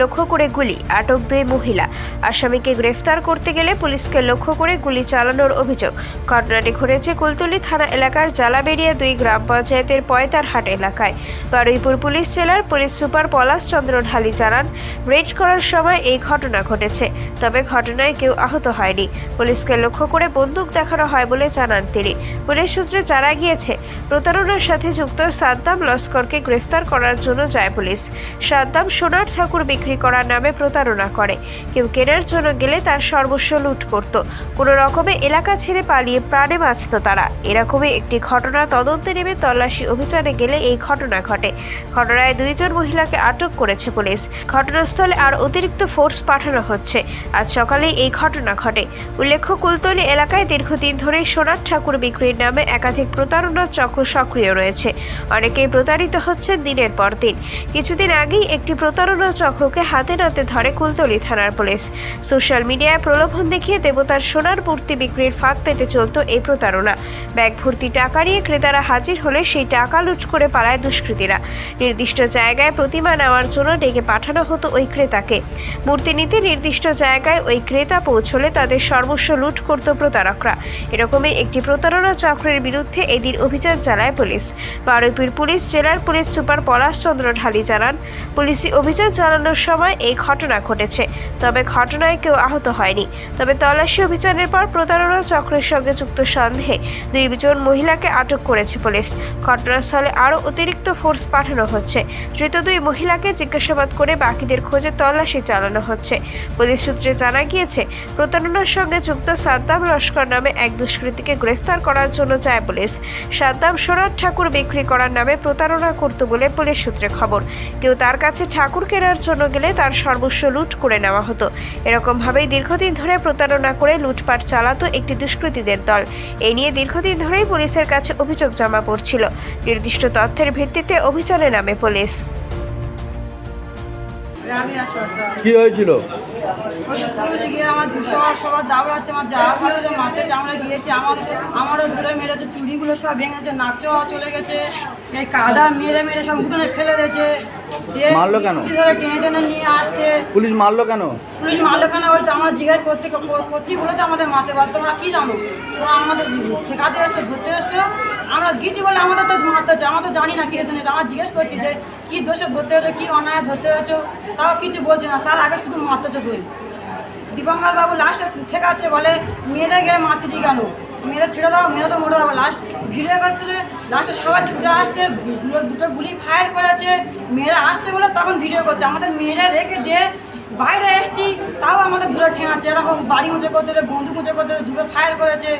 লক্ষ্য করে গুলি, আটক দুই মহিলা। আসামিকে গ্রেফতার করতে গেলে পুলিশকে লক্ষ্য করে গুলি চালানোর অভিযোগ। ঘটনাটি ঘটেছে কুলতলি থানা এলাকার জালাবেড়িয়া দুই গ্রাম পঞ্চায়েতের পয়তারহাট এলাকায়। বারুইপুর পুলিশ জেলার পুলিশ সুপার পলাশ চন্দ্র ঢালি জানান, রেড করার সময় এই ঘটনা ঘটেছে, তবে ঘটনায় কেউ আহত হয়নি। পুলিশকে লক্ষ্য করে বন্দুক দেখানো হয় বলে জানান তিনি। পুলিশ সূত্রে জানা গিয়েছে, প্রতারণার সাথে যুক্ত সাদ্দাম লস্করকে গ্রেফতার করার জন্য যায় পুলিশ। সাদ্দাম সোনার ঠাকুর বিক্রি করার নামে প্রতারণা করে। কেউ কেনার জন্য গেলে তার সর্বস্ব লুট করত। কোনো রকমে এলাকা ছেড়ে পালিয়ে প্রাণে বাঁচত তারা। এরকমই একটি ঘটনা তদন্তে নেমে তল্লাশি অভিযানে গেলে এই ঘটনা ঘটে। ঘটনায় দুইজন মহিলাকে আটক করেছে পুলিশ। ঘটনাস্থলে আর অতিরিক্ত ফোর্স পাঠানো হচ্ছে। আজ সকালে এই ঘটনা ঘটে। উল্লেখ্য, কুলতলি এলাকায় দীর্ঘদিন ধরে সোনার ঠাকুর বিক্রির নামে একাধিক প্রতারণার চক্র সক্রিয় রয়েছে। অনেকেই প্রতারিত হচ্ছেন দিনের পর দিন। কিছুদিন আগেই একটি প্রতারণা চক্রকে হাতে নাতে ধরে কুলতলি থানার পুলিশ। সোশ্যাল মিডিয়ায় প্রলোভন দেখিয়ে দেবতার সোনার মূর্তি বিক্রির ফাঁদ পেতে চলত এই প্রতারণা। ব্যাগ ভর্তি টাকা নিয়ে ক্রেতারা হাজির হলে সেই টাকা লুট করে পালায় দুষ্কৃতীরা। নির্দিষ্ট জায়গায় প্রতিমা নেওয়ার জন্য ডেকে পাঠানো হতো ওই ক্রেতাকে। মূর্তি নিতে নির্দিষ্ট জায়গায় ওই ক্রেতা পৌঁছলে তাদের সর্বস্ব লুট করত প্রতারকরা। এরকমই একটি প্রতারণা চক্রের বিরুদ্ধে এদিন অভিযান চালায় পুলিশ। বারুইপুর পুলিশ জেলার পুলিশ সুপার পলাশ চন্দ্র ঢালি জানান, পুলিশি অভিযান চালানোর সময় এই ঘটনা ঘটেছে। তবে ঘটনায় কেউ আহত হয়নি। তবে তল্লাশি অভিযানের পর প্রতারণা চক্রের সঙ্গে যুক্ত সন্দেহে দুইজন মহিলাকে আটক করেছে পুলিশ। ঘটনাস্থলে আরও অতিরিক্ত ফোর্স পাঠানো হচ্ছে। ধৃত দুই মহিলাকে জিজ্ঞাসাবাদ করে বাকিদের খোঁজে তল্লাশি চালানো হচ্ছে। পুলিশ সূত্রে জানা গিয়েছে, প্রতারণার সঙ্গে যুক্ত সাদ্দাম লস্কর নামে এক দুষ্কৃতীকে গ্রেফতার করার জন্য চায় পুলিশ। সাদ্দাম সোনার ঠাকুর বিক্রি করার নামে প্রতারণা করত বলে পুলিশ সূত্রে খবর। কেউ তার কাছে ঠাকুর কেনার জন্য গেলে তার সর্বস্ব লুট করে নেওয়া হতো। এরকমভাবেই দীর্ঘদিন ধরে প্রতারণা করে লুটপাট চালাতো একটি দুষ্কৃতীদের দল। এই নিয়ে দীর্ঘদিন ধরেই পুলিশের কাছে অভিযোগ জমা পড়ছিল। নির্দিষ্ট তথ্যের ভিত্তিতে অভিযানে নামে পুলিশ। কি হয়েছিল? আমার সবার সবার দাবড়াচ্ছে আমার যা ফাঁসে মাথে চামড়া গিয়েছে আমার আমারও ধরে মেরেছে চুড়িগুলো সব ভেঙেছে নাচও চলে গেছে এই কাদা মেরে মেরে সব উঠোনে ফেলে দিয়েছে দিয়ে মারলো কেন? টেনে টেনে নিয়ে আসছে? পুলিশ মারলো কেন? পুলিশ মারলো কেন? হয়তো আমরা জিজ্ঞাসা করতে করছি বলে তো আমাদের মারতে পারতো। তোমরা কি জানো? তোমরা আমাদের ঠেকাতে এসছো ধরতে এসছো? আমরা গিয়েছি বলে আমাদের তো মারতে হচ্ছে আমরা তো জানি না কি জন্য আমরা জিজ্ঞেস করছি যে কি দোষে ধরতে হয়েছে কি অন্যায় ধরতে হয়েছে? তাও কিছু বলছে না। তার আগে শুধু মারতে হচ্ছে ধরি দীপঙ্কর বাবু লাস্টে ঠেকাচ্ছে বলে মেয়েদের গিয়ে মারতেছি কেন মেয়েরা ছেড়ে দাও মেয়েরা তো মরে যাব। লাস্ট ভিডিও করতেছে লাস্টে সবাই ছুটে আসছে দুটো গুলি ফায়ার করেছে মেয়েরা আসছে বলে তখন ভিডিও করছে। আমাদের মেয়েরা রেখে দিয়ে বাইরে এসছি তাও আমাদের দূরে ঠেঙাচ্ছে। এরকম বাড়ি উঁচু করতে বন্ধু উঁচু করতে দূরে ফায়ার করেছে।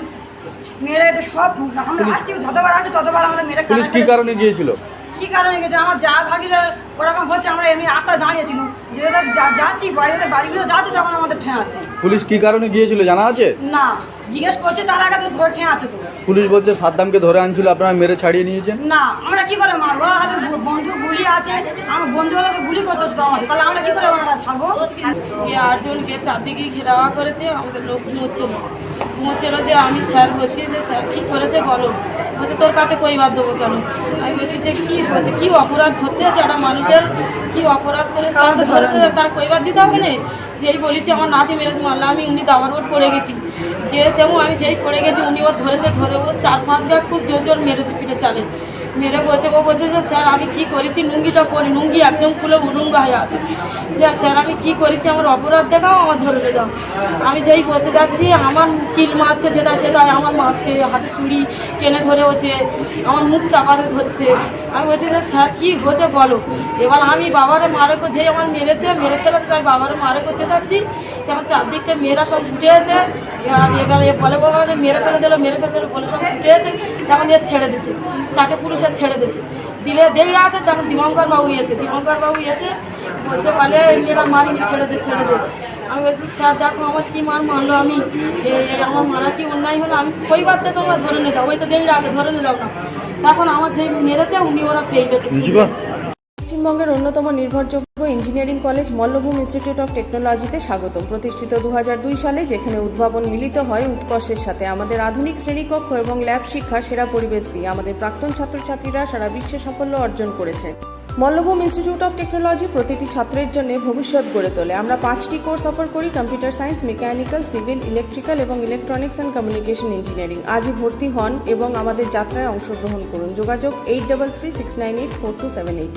মেয়েরা এটা সব আমরা আসছি যতবার আসছে ততবার আমরা মেয়েরা পুলিশ কি কারণে গিয়েছিল? কি কারণে গেছে? আমার যা ভাগিরা ওরকম হচ্ছে আমরা এমনি রাস্তায় দাঁড়িয়েছিল। যেহেতু যাচ্ছি বাড়িতে বাড়িগুলো যাচ্ছে তখন আমাদের ঠেঁ আছে। পুলিশ কি কারণে গিয়েছিল জানা আছে? না জিজ্ঞেস করছে তার আগে তো ধরে আছে তো। পুলিশ বলছে সাদ্দামকে ধরে আনছিল আপনারা মেরে ছাড়িয়ে নিয়েছেন? না আমরা কি করে মারবো? বন্ধু হাতে বন্ধু বন্দুক গুলি আছে আমার বন্ধু গুলি করতেছে তো আমাদের। তাহলে আমরা কি করে ওনারা আটজনকে চারদিকে ঘেরাওয়া করেছে, আমাদের লোক ঘুমোচ্ছিল ঘুমোচ্ছিল যে আমি স্যার বলছি যে, স্যার, কী করেছে বলো? বলছে, তোর কাছে কৈবাদ দেবো কেন? আমি বলছি যে, কী বলছে কী অপরাধ ধরতে আছে একটা মানুষের কী অপরাধ করেছে তার ধরতে তার কৈবাদ দিতে হবে না? যেই বলেছি, আমার নাতি মেরে মারলাম আমি উনি দাবার ওর পড়ে গেছি। দিয়ে তেমন আমি যেই পড়ে গেছি, উনি ওর ধরেছে, ধরে ও চার পাঁচ গা খুব জোর জোর মেরেছে পিঠে চালে। মেরে বলছে, ও বলছে যে, স্যার, আমি কি করেছি? লুঙ্গিটা পরি, লুঙ্গি একদম খুলে উলুঙ্গা হয়ে আছে। যে, স্যার, আমি কি করেছি? আমার অপরাধ দেখাও, আমার ধরে যাও। আমি যেই বলতে যাচ্ছি, আমার কিল মারছে যেটা, সেটা আমার মারছে, হাতে চুড়ি টেনে ধরে হচ্ছে আমার মুখ চাপাতে ধরছে। আমি বলছি যে, স্যার, কী হয়েছে বলো? এবার আমি বাবারে মারে যেই আমার মেরেছে, মেরে ফেলেছে আমি বাবারে মারে করতে চাচ্ছি আমার চারদিক থেকে মেয়েরা সব ছুটে এসে, আর এবার বলে বলে, মেরে ফেলে দিলো, মেরে ফেলে দিলো, বলে সব ছুটে এসে তখন এ ছেড়ে দিচ্ছে চারটে পুলিশের ছেড়ে দিচ্ছে দিলে দেড় আছে তখন দিবঙ্কর বাবু এসে দিবঙ্কর বাবু এসে বলছে বলে মেয়েরা মারিনি, ছেড়ে দে ছেড়ে দে। আমি বলছি, স্যার, দেখো আমার কী মার মারলো আমি? আমার মারা কি অন্যায় হলো? আমি কই বাদ দিয়ে তোমরা ধরে নিয়ে যাও, ওই তো দেড় আছে, ধরে নিয়ে যাও না। তখন আমার যে মেরেছে, উনি ওরা পেয়ে গেছে। পশ্চিমবঙ্গের অন্যতম নির্ভরযোগ্য engineering college Mallabhum institute of টেকনোলজিতে স্বাগত প্রতিষ্ঠিত দুহাজার দুই সালে যেখানে উদ্ভাবন মিলিত হয় উৎকর্ষের সাথে। আমাদের আধুনিক শ্রেণীকক্ষ এবং ল্যাব শিক্ষার সেরা পরিবেশ দিয়ে আমাদের প্রাক্তন ছাত্রছাত্রীরা সারা বিশ্বে সাফল্য অর্জন করেছে। মল্লভূম ইনস্টিটিউট অফ টেকনোলজি প্রতিটি ছাত্রের জন্য ভবিষ্যৎ গড়ে তোলে। আমরা পাঁচটি কোর্স অফার করি, computer science, mechanical, civil, electrical এবং ইলেকট্রনিক্স অ্যান্ড কমিউনিকেশন ইঞ্জিনিয়ারিং। আজই ভর্তি হন এবং আমাদের যাত্রায় অংশগ্রহণ করুন। যোগাযোগ eight double three six nine eight four two seven eight.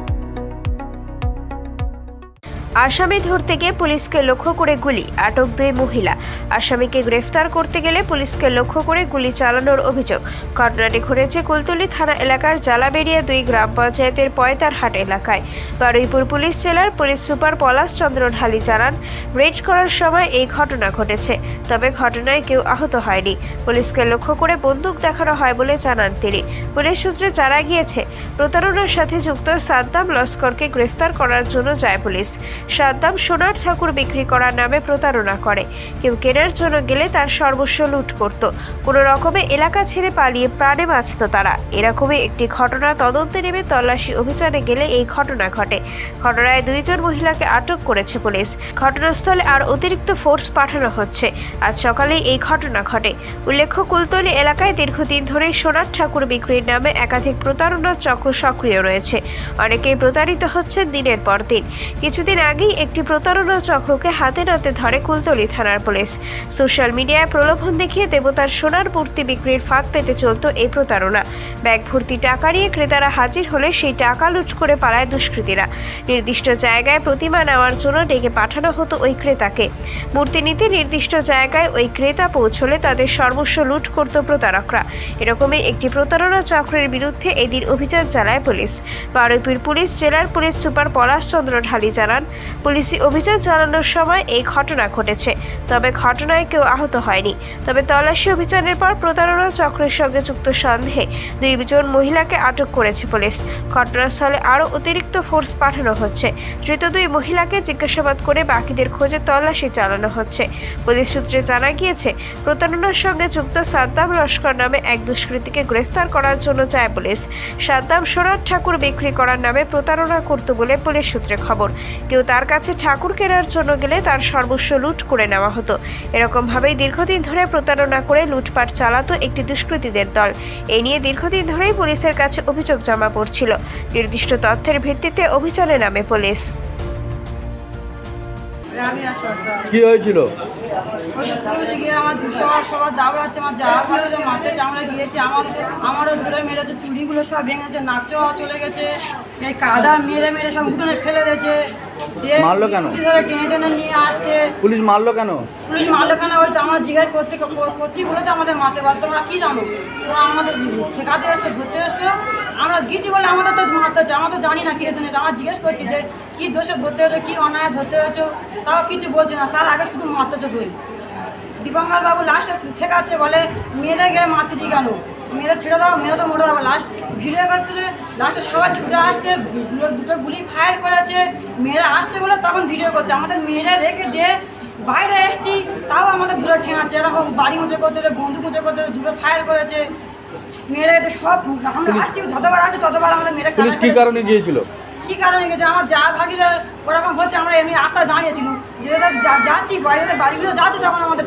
আসামি ধরতে গিয়ে পুলিশকে লক্ষ্য করে গুলি, আটক দুই মহিলা। আসামিকে গ্রেফতার করতে গেলে পুলিশকে লক্ষ্য করে গুলি চালানোর অভিযোগ। ঘটনাটি ঘটেছে কুলতলি থানা এলাকার জালাবেরিয়া দুই গ্রাম পঞ্চায়েতের পয়তারহাট এলাকায়। বারুইপুর পুলিশ জেলার পুলিশ সুপার পলাশ চন্দ্র ঢালি জানান, রেড করার সময় এই ঘটনা ঘটেছে, তবে ঘটনায় কেউ আহত হয়নি। পুলিশকে লক্ষ্য করে বন্দুক দেখানো হয় বলে জানান তিনি। পুলিশ সূত্রে জানা গিয়েছে, প্রতারণার সাথে যুক্ত সাদ্দাম লস্করকে গ্রেফতার করার জন্য যায় পুলিশ। সাদ্দাম সোনার ঠাকুর বিক্রি করার নামে প্রতারণা করে। কেউ কেনার জন্য গেলে তার সর্বস্ব লুট করত। কোনো রকমে এলাকা ছেড়ে পালিয়ে প্রাণে বাঁচত তারা। এরকমই একটি ঘটনা তদন্তে নেমে তল্লাশি অভিযানে গেলে এই ঘটনা ঘটে। ঘটনায় দুইজন মহিলাকে আটক করেছে পুলিশ। ঘটনাস্থলে আর অতিরিক্ত ফোর্স পাঠানো হচ্ছে। আজ সকালে এই ঘটনা ঘটে। উল্লেখ্য, কুলতলি এলাকায় দীর্ঘদিন ধরে সোনার ঠাকুর বিক্রির নামে একাধিক প্রতারণার চক্র সক্রিয় রয়েছে। অনেকেই প্রতারিত হচ্ছেন দিনের পর দিন। কিছুদিন আগেই একটি প্রতারণা চক্রকে হাতে নাতে ধরে কুলতলি থানার পুলিশ। সোশ্যাল মিডিয়ায় প্রলোভন দেখিয়ে দেবতার সোনার মূর্তি বিক্রির ফাঁদ পেতে চলত এই প্রতারণা। ব্যাগ ভর্তি টাকা নিয়ে ক্রেতারা হাজির হলে সেই টাকা লুট করে পালায় দুষ্কৃতীরা। নির্দিষ্ট জায়গায় প্রতিমা নেওয়ার জন্য ডেকে পাঠানো হতো ওই ক্রেতাকে। মূর্তি নিতে নির্দিষ্ট জায়গায় ওই ক্রেতা পৌঁছলে তাদের সর্বস্ব লুট করত প্রতারকরা। এরকমই একটি প্রতারণা চক্রের বিরুদ্ধে এদিন অভিযান চালায় পুলিশ। বারুইপুর পুলিশ জেলার পুলিশ সুপার পলাশ চন্দ্র ঢালি জানান পুলিশি অভিযান চালানোর সময় এই ঘটনা ঘটেছে। তবে ঘটনায় কেউ আহত হয়নি। তবে তল্লাশি অভিযানের পর প্রতারণা চক্রের সঙ্গে যুক্ত সন্দেহে দুইজন মহিলাকে আটক করেছে পুলিশ। ঘটনাস্থলে আরও অতিরিক্ত ফোর্স পাঠানো হচ্ছে। ধৃত দুই মহিলাকে জিজ্ঞাসাবাদ করে বাকিদের খোঁজে তল্লাশি চালানো হচ্ছে। পুলিশ সূত্রে জানা গিয়েছে, প্রতারণার সঙ্গে যুক্ত সাদ্দাম লস্কর নামে এক দুষ্কৃতীকে গ্রেফতার করার জন্য যায় পুলিশ। সাদ্দাম সোনার ঠাকুর বিক্রি করার নামে প্রতারণা করত বলে পুলিশ সূত্রে খবর। কেউ তার কাছে ঠাকুর কেনার জন্য গেলে তার সর্বস্ব লুট করে নেওয়া হতো। এরকমভাবেই দীর্ঘদিন ধরে প্রতারণা করে লুটপাট চালাতো একটি দুষ্কৃতীদের দল। এই নিয়ে দীর্ঘদিন ধরেই পুলিশের কাছে অভিযোগ জমা পড়ছিল। নির্দিষ্ট তথ্যের ভিত্তিতে অভিযানে নামে পুলিশ। কি হয়েছিল? পুলিশ গিয়ে সবার সবার দাবড়াচ্ছে আমার যাওয়ার পাশে তো চামড়া গিয়েছে আমার আমারও ধরে মেরেছে চুড়িগুলো সব ভেঙেছে নাচও চলে গেছে এই কাদা মেরে মেরে সব উঠোনে ফেলে দিয়েছে দিয়ে মারলো কেন? পুলিশ ধরে টেনে টেনে নিয়ে আসছে। পুলিশ মারলো কেন? পুলিশ মারলো কেন? ওই তো আমরা জিজ্ঞেস করতে করছি বলে তো আমাদের মারতে কি জানো? আমাদের শেখাতে এসছো এসছো। আমরা গেছি বলে আমাদের তো মারতে হচ্ছে। আমরা তো জানি না কি জন্য আমরা জিজ্ঞেস করছি যে কি দোষে ধরতে হয়েছে কি অন্যায় ধরতে হয়েছে তাও কিছু বলছে না। তার আগে শুধু মারতে হচ্ছে ধরি দীপঙ্কর বাবু লাস্টে ঠেকাচ্ছে বলে মেয়েরা গিয়ে মারতেছি কেন মেয়েরা ছেড়ে দাও মেয়েরা তো মরে যাব। লাস্ট ভিডিও করতেছে লাস্টে সবাই ছুটে আসছে দুটো গুলি ফায়ার করেছে। মেয়েরা আসছে বলে তখন ভিডিও করছে। আমাদের মেয়েরা রেখে দিয়ে বাইরে এসছি তাও আমাদের দূরে ঠেঙাচ্ছে। এরকম বাড়ি উঁচু করতে বন্ধু উঁচু করতে দুটো ফায়ার করেছে। মেয়েরা এটা সব আমরা আসছি যতবার আসছি ততবার আমরা মেয়েরা পুলিশ কি কারণে গিয়েছিল? কি কারণে গেছে আমার যা ভাগিরা ওরকম হচ্ছে আমরা এমনি রাস্তায় দাঁড়িয়েছিলাম। যেটা যা- যাচ্ছি বাড়িগুলো যাচ্ছে তখন আমাদের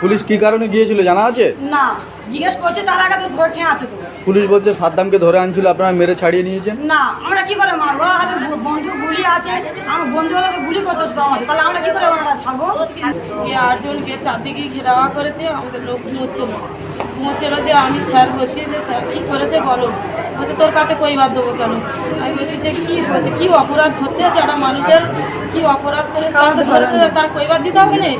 পুলিশ কি কারণে গিয়েছিল জানা আছে? না জিজ্ঞেস করছে তার আগে তো ধরে আছে তো পুলিশ বলছে সাদ্দামকে ধরে আনছিল আপনারা মেরে ছাড়িয়ে নিয়েছেন? না আমরা কি করে মারবো? হাতে ব- বন্দুক গুলি আছে আমার বন্ধু তো গুলি করতেছে তো আমাদের তাহলে আমরা কি করে ওনারা ছাড়বো? আটজনকে চারদিকে ঘেরাওয়া করেছে আমাদের লোক ঘুমোচ্ছিল ঘুমোচ্ছিল যে আমি স্যার বলছি যে স্যার কী করেছে বলো? বলছে তোর কাছে কৈবাদ দেবো কেন? আমি বলছি যে কী হয়েছে? কী অপরাধ ধরতে আছে একটা মানুষের কী অপরাধ করেছে? তার হবে, তার কৈবাদ দিতে হবে না?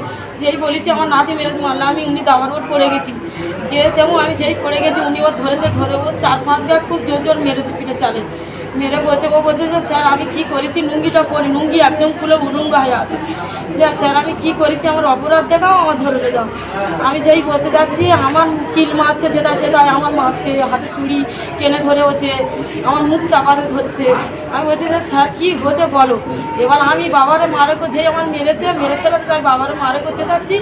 যেই বলেছি, আমার নাতি মেরে মারলাম আমি উনি দাবার ওর পড়ে গেছি। গিয়ে তেমন আমি যেই পড়ে গেছি, উনি ওর ধরেছে, ধরে ও চার পাঁচ গা খুব জোর জোর মেরেছে পিঠে চালে। মেরে বলছে, ও বলছে যে, স্যার, আমি কি করেছি? লুঙ্গিটা পরে, লুঙ্গি একদম খুলে উলুঙ্গা হয়ে আছে। যে, স্যার, আমি কি করেছি? আমার অপরাধ দেখাও, আমার ধরে যাও। আমি যেই বলতে যাচ্ছি, আমার কিল মারছে, যেটা সেটা আমার মারছে, হাতে চুড়ি টেনে ধরে হচ্ছে আমার মুখ চাপাতে ধরছে। আমি বলছি যে, স্যার, কী হয়েছে বলো? এবার আমি বাবারে মারে যেই আমার মেরেছে, মেরে ফেলেছে আমি বাবারে মারে করতে চাচ্ছি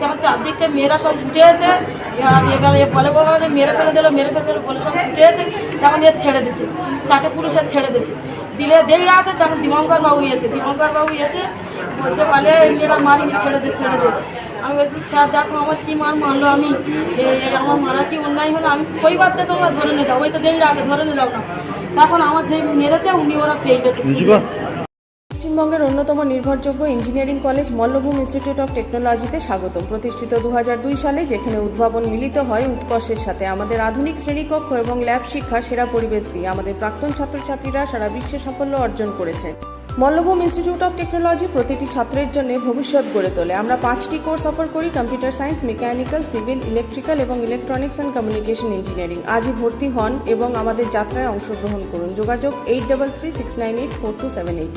তখন চারদিক থেকে মেয়েরা সব ছুটে আছে এবার এবার বলে বলে মেরে ফেলে দিলো, মেরে ফেলে দিলো, বলে সব ছুটে আছে তখন এ ছেড়ে দিচ্ছে। চারটে পুলিশের ছেড়ে দিচ্ছে। দিলে দেখে আছে তখন দীপঙ্কর বাবু এসে দীপঙ্কর বাবু এসে বলছে বলে মেয়েরা মারিনি, ছেড়ে দে ছেড়ে দে। আমি বলছি, স্যার, দেখো আমার কী মান মানলো আমি। আমার মারা কি অন্যায় হলো? আমি কই বাদ দিয়ে তোমরা ধরে নিয়ে যাও। ওই তো দেখে আছে, ধরে নিয়ে যাও না। তখন আমার যে মেরেছে, উনি ওরা পেয়ে গেছে। পশ্চিমবঙ্গের অন্যতম নির্ভরযোগ্য engineering college Mallabhum institute of টেকনোলজিতে স্বাগতম। প্রতিষ্ঠিত দুহাজার দুই সালে যেখানে উদ্ভাবন মিলিত হয় উৎকর্ষের সাথে। আমাদের আধুনিক শ্রেণীকক্ষ এবং ল্যাব শিক্ষা, সেরা পরিবেশ দিয়ে আমাদের প্রাক্তন ছাত্রছাত্রীরা সারা বিশ্বে সাফল্য অর্জন করেছে। মল্লভূম ইনস্টিটিউট অফ টেকনোলজি প্রতিটি ছাত্রের জন্য ভবিষ্যৎ গড়ে তোলে। আমরা পাঁচটি কোর্স অফার করি, computer science, mechanical, civil, electrical এবং ইলেকট্রনিক্স অ্যান্ড কমিউনিকেশন ইঞ্জিনিয়ারিং। আজই ভর্তি হন এবং আমাদের যাত্রায় অংশগ্রহণ করুন। যোগাযোগ eight double three six nine eight four two seven eight.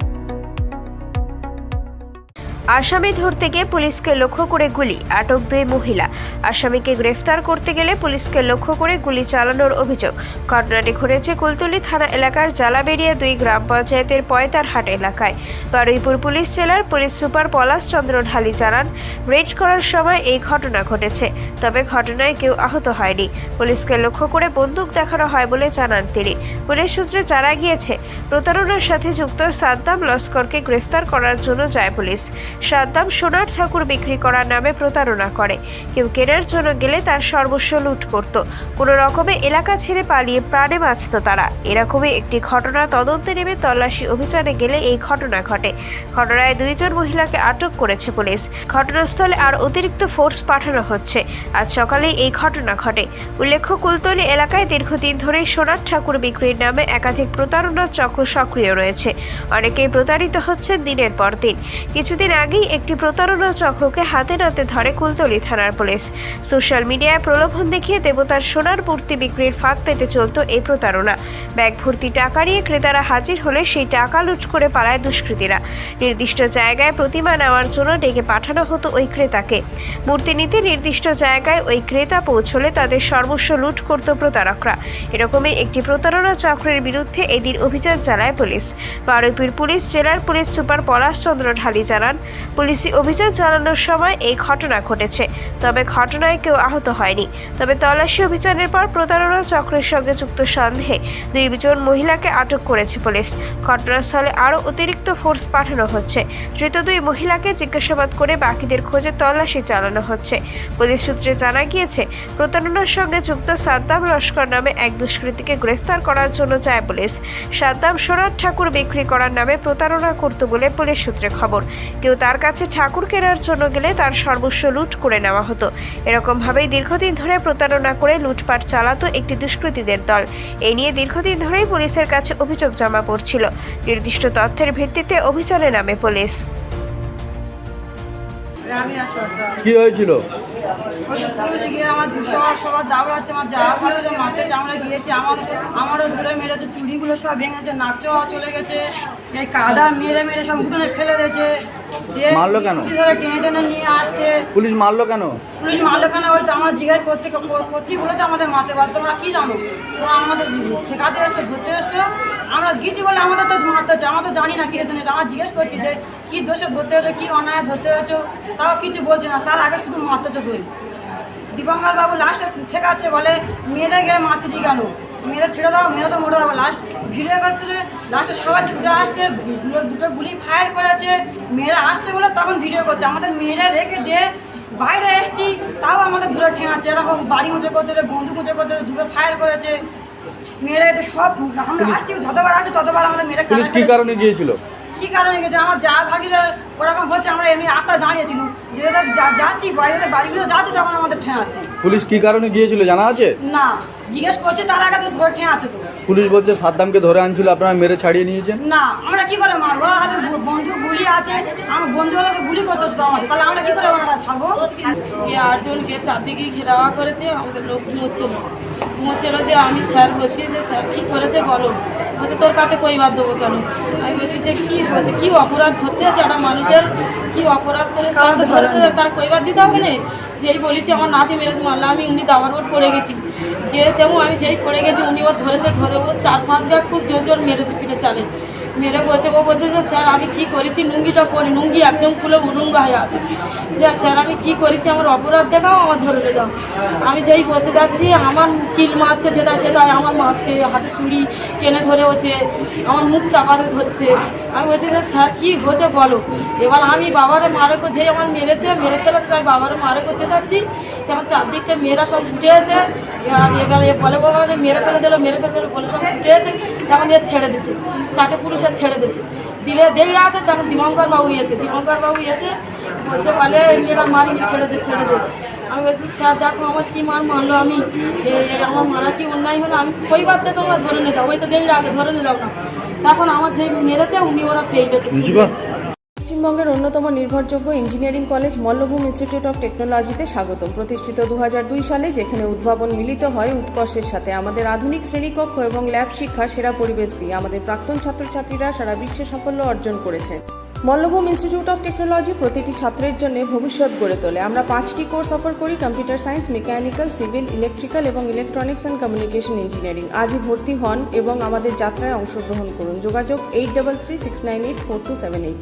আসামি ধরতে গিয়ে পুলিশকে লক্ষ্য করে গুলি, আটক দুই মহিলা। আসামিকে গ্রেফতার করতে গেলে পুলিশকে লক্ষ্য করে গুলি চালানোর অভিযোগ। ঘটনাটি ঘটেছে কুলতলি থানা এলাকার জালাবেরিয়া দুই গ্রাম পঞ্চায়েতের পয়তারহাট এলাকায়। বারুইপুর পুলিশ জেলার পুলিশ সুপার পলাশ চন্দ্র ঢালি জানান, রেড করার সময় এই ঘটনা ঘটেছে, তবে ঘটনায় কেউ আহত হয়নি। পুলিশকে লক্ষ্য করে বন্দুক দেখানো হয় বলে জানান তিনি। পুলিশ সূত্রে জানা গিয়েছে, প্রতারণার সাথে যুক্ত সাদ্দাম লস্করকে গ্রেফতার করার জন্য যায় পুলিশ। সাদ্দাম সোনার ঠাকুর বিক্রি করার নামে প্রতারণা করে। কেউ কেনার জন্য গেলে তার সর্বস্ব লুট করত। কোনো রকমে এলাকা ছেড়ে পালিয়ে প্রাণে বাঁচত তারা। এরকমই একটি ঘটনা তদন্তে নেমে তল্লাশি অভিযানে গেলে এই ঘটনা ঘটে। ঘটনায় দুইজন মহিলাকে আটক করেছে পুলিশ। ঘটনাস্থলে আর অতিরিক্ত ফোর্স পাঠানো হচ্ছে। আজ সকালে এই ঘটনা ঘটে। উল্লেখ্য, কুলতলি এলাকায় দীর্ঘদিন ধরেই সোনার ঠাকুর বিক্রির নামে একাধিক প্রতারণা চক্র সক্রিয় রয়েছে। অনেকেই প্রতারিত হচ্ছেন দিনের পর দিন। কিছুদিন আগেই একটি প্রতারণা চক্রকে হাতে নাতে ধরে কুলতলি থানার পুলিশ। সোশ্যাল মিডিয়ায় প্রলোভন দেখিয়ে দেবতার সোনার মূর্তি বিক্রির ফাঁদ পেতে চলত এই প্রতারণা। ব্যাগ ভর্তি টাকা নিয়ে ক্রেতারা হাজির হলে সেই টাকা লুট করে পালায় দুষ্কৃতীরা। নির্দিষ্ট জায়গায় প্রতিমা নেওয়ার জন্য ডেকে পাঠানো হতো ওই ক্রেতাকে। মূর্তি নিতে নির্দিষ্ট জায়গায় ওই ক্রেতা পৌঁছলে তাদের সর্বস্ব লুট করত প্রতারকরা। এরকমই একটি প্রতারণা চক্রের বিরুদ্ধে এদিন অভিযান চালায় পুলিশ। বারুইপুর পুলিশ, জেলার পুলিশ সুপার পলাশ চন্দ্র ঢালি জানান পুলিশি অভিযান চালানোর সময় এই ঘটনা ঘটেছে। তবে ঘটনায় কেউ আহত হয়নি। তবে তল্লাশি অভিযানের পর প্রতারণা চক্রের সঙ্গে যুক্ত সন্দেহে দুইজন মহিলাকে আটক করেছে পুলিশ। ঘটনাস্থলে আরও অতিরিক্ত ফোর্স পাঠানো হচ্ছে। ধৃত দুই মহিলাকে জিজ্ঞাসাবাদ করে বাকিদের খোঁজে তল্লাশি চালানো হচ্ছে। পুলিশ সূত্রে জানা গিয়েছে, প্রতারণার সঙ্গে যুক্ত সাদ্দাম লস্কর নামে এক দুষ্কৃতীকে গ্রেফতার করার জন্য যায় পুলিশ। সাদ্দাম সোনার ঠাকুর বিক্রি করার নামে প্রতারণা করত বলে পুলিশ সূত্রে খবর। কেউ তার কাছে ঠাকুর কেনার জন্য গেলে তার সর্বস্ব লুট করে নেওয়া হতো। এরকমভাবেই দীর্ঘদিন ধরে প্রতারণা করে লুটপাট চালাতো একটি দুষ্কৃতীদের দল। এই নিয়ে দীর্ঘদিন ধরেই পুলিশের কাছে অভিযোগ জমা পড়ছিল। নির্দিষ্ট তথ্যের ভিত্তিতে অভিযানে নামে পুলিশ। কি হয়েছিল? পুলিশে আমার সবার সবার দাবড় আছে আমার যা ফাঁসে মাথায় চামড়া গিয়েছে আমার আমারও ধরে মেরেছে চুড়িগুলো সব ভেঙেছে নাচও চলে গেছে এই কাদা মেরে মেরে সব ফেলে দিয়েছে। দিয়ে মারলো কেন? টেনে টেনে নিয়ে আসছে। পুলিশ মারলো কেন? পুলিশ মারলো কেন? ওই তো আমার জিজ্ঞাসা করতে করছি বলে তো আমাদের পারতো। কি জানো? আমাদের শেখাতে এসছো এসছো? আমরা গিয়েছি বলে আমাদের তো আমরা তো জানি না কি জন্য। আমার জিজ্ঞেস করছি যে কি দোষে ধরতে হয়েছে কি অন্যায় ধরতে হয়েছো? তাও কিছু বলছে না। তার আগে শুধু মারতেছে ধরি দীপঙ্কর বাবু লাস্টে ঠেকাচ্ছে বলে মেয়েরা গিয়ে মারতেছি কেন মেয়েরা ছেড়ে দাও মেয়েরা তো মরে যাব। লাস্ট ভিডিও করতেছে লাস্টে সবাই ছুটে আসছে দুটো- দুটো গুলি ফায়ার করেছে মেয়েরা আসছে বলে তখন ভিডিও করছে। আমাদের মেয়েরা রেখে দিয়ে বাইরে এসছি তাও আমাদের ধরে ঠেঙাচ্ছে। এরকম বাড়ি উঁচু করতে বন্ধু উঁচু করতে দুটো ফায়ার করেছে। মেয়েরা এটা সব আমরা আসছি যতবার আসছি ততবার আমাদের মেয়েরা পুলিশ কি কারণে গিয়েছিল? কি কারণে গেছে আমার যা ভাগিরা ওরকম হচ্ছে আমরা এমনি দাঁড়িয়েছিলাম যেহেতু যা- যাচ্ছি বাড়িতে বাড়িগুলো যাচ্ছে তখন আমাদের ঠেঙাচ্ছে। পুলিশ কি কারণে গিয়েছিল জানা আছে? না জিজ্ঞেস করছে তার আগে তো ধরে ঠেঙাচ্ছে তো। পুলিশ বলছে সাদ্দামকে ধরে আনছিল আপনারা মেরে ছাড়িয়ে নিয়েছেন? না আমরা কি করে মারবো? আর বন্ধু গুলি আছে আমার বন্ধু গুলি করতেছে তো আমাদের তাহলে আমরা কি করে ওনারা ছাড়বো? আটজনকে চারদিকে ঘেরাওয়া করেছে আমাদের লোক ঘুমোচ্ছিল। ঘুমোচ্ছিল যে আমি স্যার বলছি যে স্যার কী করেছে বলো? বলছে তোর কাছে কৈবাদ দেবো কেন? আমি বলছি যে কী হয়েছে? কী অপরাধ ধরতে আছে একটা মানুষের? কী অপরাধ করেছে? তার তো ধরে তার কৈবাদ দিতে হবে না? যেই বলেছি আমার নাতি মেরে মারলে আমি উনি দাবার পড়ে গেছি। গিয়ে তেমন আমি যেই পড়ে গেছি উনি ওর ধরেছে, ধরে ও চার পাঁচ গা খুব জোর জোর মেরেছে পিঠে চালে। মেরে বলছে, ও বলছে যে স্যার আমি কি করেছি, লুঙ্গিটা পরি, লুঙ্গি একদম খুলে উলুঙ্গা হয়ে আছে। যে স্যার আমি কি করেছি, আমার অপরাধ দেখাও, আমার ধরে দাও। আমি যেই বলতে যাচ্ছি, আমার কিল মারছে, যেটা সেটা আমার মারছে, হাতে চুড়ি টেনে ধরে হচ্ছে আমার মুখ চাপাতে ধরছে। আমি বলছি যে স্যার কী হয়েছে বলো? এবার আমি বাবারে মারে যেই আমার মেরেছে, মেরে ফেলেছে আমি বাবারে মারে করতে চাচ্ছি আমার চারদিক থেকে মেয়েরা সব ছুটে আছে এবার এ বলে বাবা মেরে ফেলে দিলো, মেরে ফেলে দিলো, বলে সব ছুটে আছে তখন এ ছেড়ে দিচ্ছে। চারটে পুরুষের ছেড়ে দিচ্ছে। দিলে দেরি আছে তখন দীপঙ্কর বাবু এসে দীপঙ্কর বাবু এসে বলছে, বলে, মেয়েরা মারিনি, ছেড়ে দে ছেড়ে দে। আমি বলছি, স্যার, দেখো আমার কি মার মারলো আমি? আমার মারা কি অন্যায় হলো? আমি কই বাদ তোমরা, ধরে নিয়ে যাও। ওই তো দেরি আছে, ধরে নিয়ে যাও না। তখন আমার যে মেরেছে, উনি ওরা পেয়ে গেছে। পশ্চিমবঙ্গের অন্যতম নির্ভরযোগ্য engineering college Mallabhum institute of টেকনোলজিতে স্বাগতম। প্রতিষ্ঠিত দু হাজার দুই সালে যেখানে উদ্ভাবন মিলিত হয় উৎকর্ষের সাথে। আমাদের আধুনিক শ্রেণীকক্ষ এবং ল্যাব শিক্ষা, সেরা পরিবেশ দিয়ে আমাদের প্রাক্তন ছাত্রছাত্রীরা সারা বিশ্বে সাফল্য অর্জন করেছে। মল্লভূম ইনস্টিটিউট অফ টেকনোলজি প্রতিটি ছাত্রের জন্য ভবিষ্যৎ গড়ে তোলে। আমরা পাঁচটি কোর্স অফার করি, computer science, mechanical, civil, electrical এবং ইলেকট্রনিক্স অ্যান্ড কমিউনিকেশন ইঞ্জিনিয়ারিং। আজই ভর্তি হন এবং আমাদের যাত্রায় অংশগ্রহণ করুন। যোগাযোগ eight double three six nine eight four two seven eight.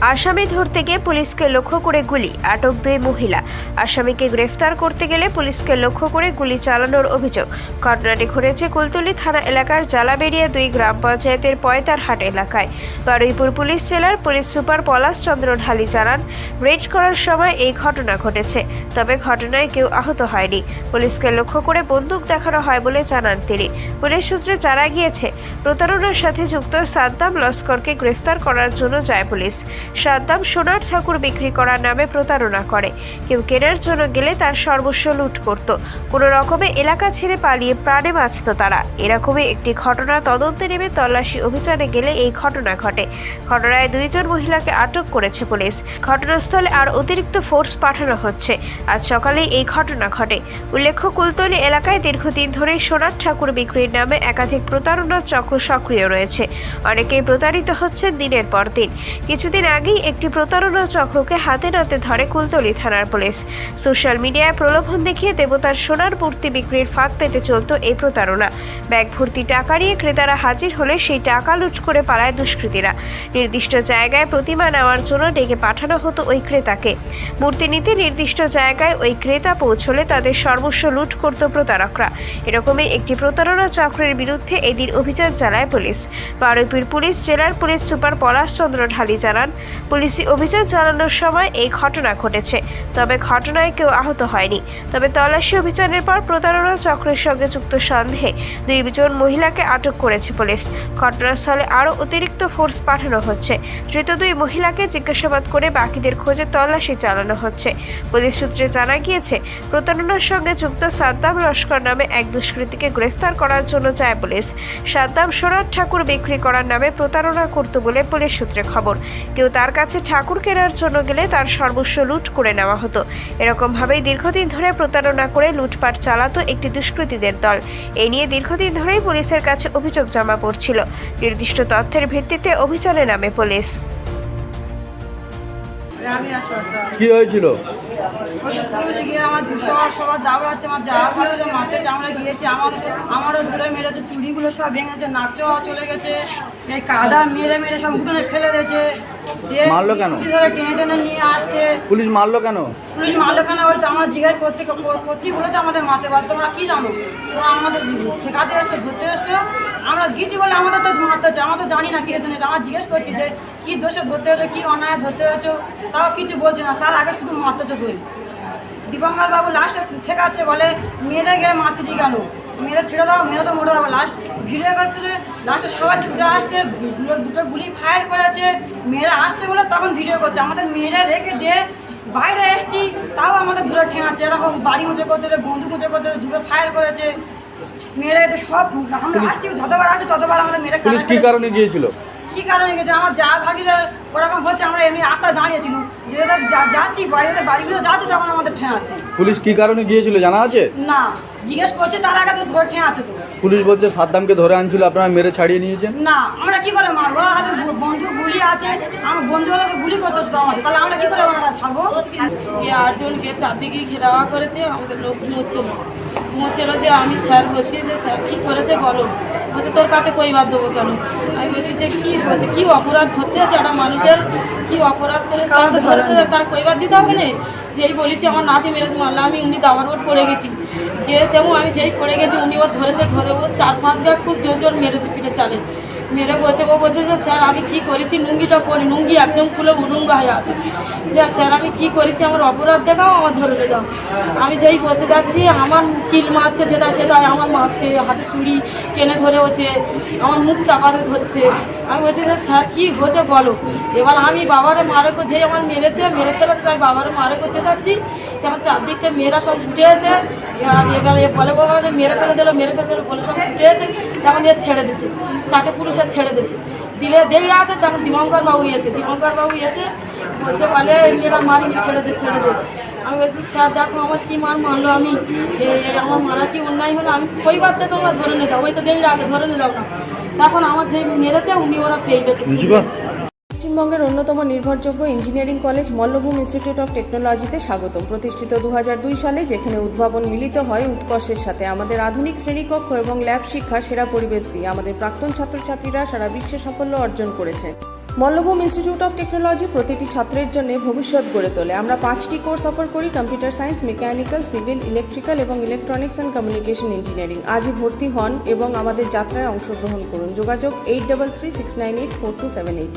আসামি ধরতে গিয়ে পুলিশকে লক্ষ্য করে গুলি, আটক দুই মহিলা। আসামিকে গ্রেফতার করতে গেলে পুলিশকে লক্ষ্য করে গুলি চালানোর অভিযোগ। ঘটনাটি ঘটেছে কুলতলি থানা এলাকার জালাবেরিয়া দুই গ্রাম পঞ্চায়েতের পয়তারহাট এলাকায়। বারুইপুর পুলিশ জেলার পুলিশ সুপার পলাশ চন্দ্র ঢালি জানান, রেড করার সময় এই ঘটনা ঘটেছে, তবে ঘটনায় কেউ আহত হয়নি। পুলিশকে লক্ষ্য করে বন্দুক দেখানো হয় বলে জানান তিনি। পুলিশ সূত্রে জানা গিয়েছে, প্রতারণার সাথে যুক্ত সাদ্দাম লস্করকে গ্রেফতার করার জন্য যায় পুলিশ। সাদ্দাম সোনার ঠাকুর বিক্রি করার নামে প্রতারণা করে। কেউ কেনার জন্য গেলে তার সর্বস্ব লুট করত। কোনো রকমে এলাকা ছেড়ে পালিয়ে প্রাণে বাঁচত তারা। এরকমই একটি ঘটনা তদন্তে নেমে তল্লাশি অভিযানে গেলে এই ঘটনা ঘটে। ঘটনায় দুইজন মহিলাকে আটক করেছে পুলিশ। ঘটনাস্থলে আর অতিরিক্ত ফোর্স পাঠানো হচ্ছে। আজ সকালে এই ঘটনা ঘটে। উল্লেখ্য, কুলতলি এলাকায় দীর্ঘদিন ধরেই সোনার ঠাকুর বিক্রির নামে একাধিক প্রতারণা চক্র সক্রিয় রয়েছে। অনেকেই প্রতারিত হচ্ছেন দিনের পর দিন। কিছুদিন আগেই একটি প্রতারণা চক্রকে হাতে নাতে ধরে কুলতলি থানার পুলিশ। সোশ্যাল মিডিয়ায় প্রলোভন দেখিয়ে দেবতার সোনার মূর্তি বিক্রির ফাঁদ পেতে চলত এই প্রতারণা। ব্যাগ ভর্তি টাকা নিয়ে ক্রেতারা হাজির হলে সেই টাকা লুট করে পালায় দুষ্কৃতীরা। নির্দিষ্ট জায়গায় প্রতিমা নেওয়ার জন্য ডেকে পাঠানো হতো ওই ক্রেতাকে। মূর্তি নিতে নির্দিষ্ট জায়গায় ওই ক্রেতা পৌঁছলে তাদের সর্বস্ব লুট করত প্রতারকরা। এরকমই একটি প্রতারণা চক্রের বিরুদ্ধে এদিন অভিযান চালায় পুলিশ। বারুইপুর পুলিশ জেলার পুলিশ সুপার পলাশ চন্দ্র ঢালি জানান পুলিশি অভিযান চালানোর সময় এই ঘটনা ঘটেছে। তবে ঘটনায় কেউ আহত হয়নি। তবে তল্লাশি অভিযানের পর প্রতারণা চক্রের সঙ্গে যুক্ত সন্দেহে দুইজন মহিলাকে আটক করেছে পুলিশ। ঘটনাস্থলে আরও অতিরিক্ত ফোর্স পাঠানো হচ্ছে। ধৃত দুই মহিলাকে জিজ্ঞাসাবাদ করে বাকিদের খোঁজে তল্লাশি চালানো হচ্ছে। পুলিশ সূত্রে জানা গিয়েছে, প্রতারণার সঙ্গে যুক্ত সাদ্দাম লস্কর নামে এক দুষ্কৃতীকে গ্রেফতার করার জন্য যায় পুলিশ। সাদ্দাম সোনার ঠাকুর বিক্রি করার নামে প্রতারণা করত বলে পুলিশ সূত্রে খবর। কেউ তার কাছে ঠাকুর কেনার জন্য গেলে তার সর্বস্ব লুট করে নেওয়া হতো। এরকমভাবেই দীর্ঘদিন ধরে প্রতারণা করে লুটপাট চালাতো একটি দুষ্কৃতীদের দল। এ নিয়ে দীর্ঘদিন ধরেই পুলিশের কাছে অভিযোগ জমা পড়ছিল। নির্দিষ্ট তথ্যের ভিত্তিতে অভিযানে নামে পুলিশ। কি হয়েছিল? পুলিশে গিয়ে আমার সবার সবার দাবড় আছে আমার যাওয়ার পাশে মাঠে চামড়া গিয়েছে আমার আমারও ধরে মেরেছে চুড়িগুলো সব ভেঙেছে চলে গেছে এই কাদা মেরে মেরে সব উঠোনে ফেলে দিয়েছে। মারলো কেন? পুলিশ ধরে টেনে টেনে নিয়ে আসছে। পুলিশ মারলো কেন? পুলিশ মারলো কেন ওই তো আমরা জিজ্ঞাসা করতে করছি বলে তো আমাদের মারতে পারতো তোমরা কি জানো? তোমরা আমাদের ঠেকাতে এসছো ধরতে এসছো আমরা গিয়েছি বলে আমাদের তো মারতে হচ্ছে আমরা তো জানি না কি জন্য। আমরা জিজ্ঞেস করছি যে কি দোষে ধরতে হয়েছো কি অন্যায় ধরতে হয়েছো তাও কিছু বলছে না তার আগে শুধু মারতেছে ধরি দীপঙ্কর বাবু লাস্টে ঠেকাচ্ছে বলে মেয়েরা গিয়ে মারতেছি কেন মেয়েরা ছেড়ে দাও মেয়েরা তো মরে দাও লাস্ট ভিডিও করতেছে লাস্টে সবাই ছুটে আসছে দুটো গুলি ফায়ার করেছে মেয়েরা আসছে বলে তখন ভিডিও করছে। আমাদের মেয়েরা রেখে দিয়ে বাইরে এসছি তাও আমাদের ধরে ঠেঙাচ্ছে। এরকম বাড়ি উঁচু করতে বন্ধু উঁচু করতে দুটো ফায়ার করেছে। মেয়েরা এটা সব আমরা আসছি যতবার আসছে ততবার আমাদের মেয়েরা কি কারণে গিয়েছিল? কি কারণে গেছে? আমার যা ভাগিরা ওরকম হচ্ছে আমরা এমনি রাস্তায় দাঁড়িয়েছিল যে যাচ্ছি বাড়িতে বাড়িগুলো যাচ্ছে তখন আমাদের ঠেঁয়াচ্ছে পুলিশ কি কারণে গিয়েছিল জানা আছে? না জিজ্ঞেস করছে তার আগে তো ধরে ঠেঁয়াচ্ছে তো। পুলিশ বলছে সাদ্দামকে ধরে আনছিল আপনারা মেরে ছাড়িয়ে নিয়েছেন? না আমরা কি করে মারবো? আর বন্ধু গুলি আছে আমার বন্ধু হলে গুলি করতেছে তো আমাদের তাহলে আমরা কি করে ওনারা ছাড়বো? আটজনকে চারদিকে ঘেরাওয়া করেছে আমাদের লোক ঘুমোচ্ছিল ঘুমোচ্ছিল যে আমি স্যার বলছি যে স্যার কী করেছে বলো? বলছে তোর কাছে কৈবাদ দেবো কেন? আমি বলছি যে কী বলছে কী অপরাধ ধরতে আছে একটা মানুষের? কী অপরাধ করে তার তো ধরতে তার কৈবাদ দিতে হবে না? যেই বলেছি আমার নাতি মেরে মারলে আমি উনি দাবার ওর পড়ে গেছি। যে তেমন আমি যেই পড়ে গেছি উনি ওর ধরেছে ধরে ও চার পাঁচ গা খুব জোর জোর মেরেছে পিঠে চালে। মেরে বলছে, ও বলছে যে, স্যার, আমি কি করেছি? নুঙ্গিটা পরি নুঙ্গি একদম খুলে উনুঙ্গা হয়ে আছে। যে, স্যার, আমি কি করেছি? আমার অপরাধ দেখাও, আমার ধরে দাও আমি যেই বলতে যাচ্ছি, আমার কিল মারছে যেটা, সেটা আমার মারছে, হাতে চুড়ি টেনে ধরে হচ্ছে আমার মুখ চাপাতে ধরছে। আমি বলছি যে, স্যার, কী হয়েছে বলো? এবার আমি বাবারে মারে যেই আমার মেরেছে, মেরে ফেলে তো আমি বাবারে মারে করতে চাচ্ছি আমার চারদিক থেকে মেয়েরা সব ছুটে আছে বলে রে মেরে ফেলে দিল, মেরে ফেলে দিলো, বলে সব ছুটে আছে তখন এ ছেড়ে দিচ্ছে। চারটে পুরুষের ছেড়ে দিচ্ছে। দিলে দেরি আছে তখন দীপঙ্কর বাবু এসে দীপঙ্কর বাবু এসে বলছে, বলে মেয়েরা মারিনি, ছেড়ে দে ছেড়ে দে। আমি বলছি, স্যার, দেখো আমার কি মার মারলো আমি। আমার মারা কি অন্যায় হলো? আমি কই বাদ দিয়ে তোমরা, ধরে নিয়ে যাও। ওই তো দেরি আছে, ধরে নিয়ে যাও না। তখন আমার যে মেরেছে, উনি ওরা পেয়ে গেছে পশ্চিমবঙ্গের অন্যতম নির্ভরযোগ্য engineering college Mallabhum institute of টেকনোলজিতে স্বাগতম। প্রতিষ্ঠিত দু হাজার দুই সালে যেখানে উদ্ভাবন মিলিত হয় উৎকর্ষের সাথে। আমাদের আধুনিক শ্রেণীকক্ষ এবং ল্যাব শিক্ষা, সেরা পরিবেশ দিয়ে আমাদের প্রাক্তন ছাত্রছাত্রীরা সারা বিশ্বে সাফল্য অর্জন করেছে। মল্লভূম ইনস্টিটিউট অফ টেকনোলজি প্রতিটি ছাত্রের জন্য ভবিষ্যৎ গড়ে তোলে। আমরা পাঁচটি কোর্স অফার করি, computer science, mechanical, civil, electrical এবং ইলেকট্রনিক্স অ্যান্ড কমিউনিকেশন ইঞ্জিনিয়ারিং। আজই ভর্তি হন এবং আমাদের যাত্রায় অংশগ্রহণ করুন। যোগাযোগ eight double three six nine eight four two seven eight.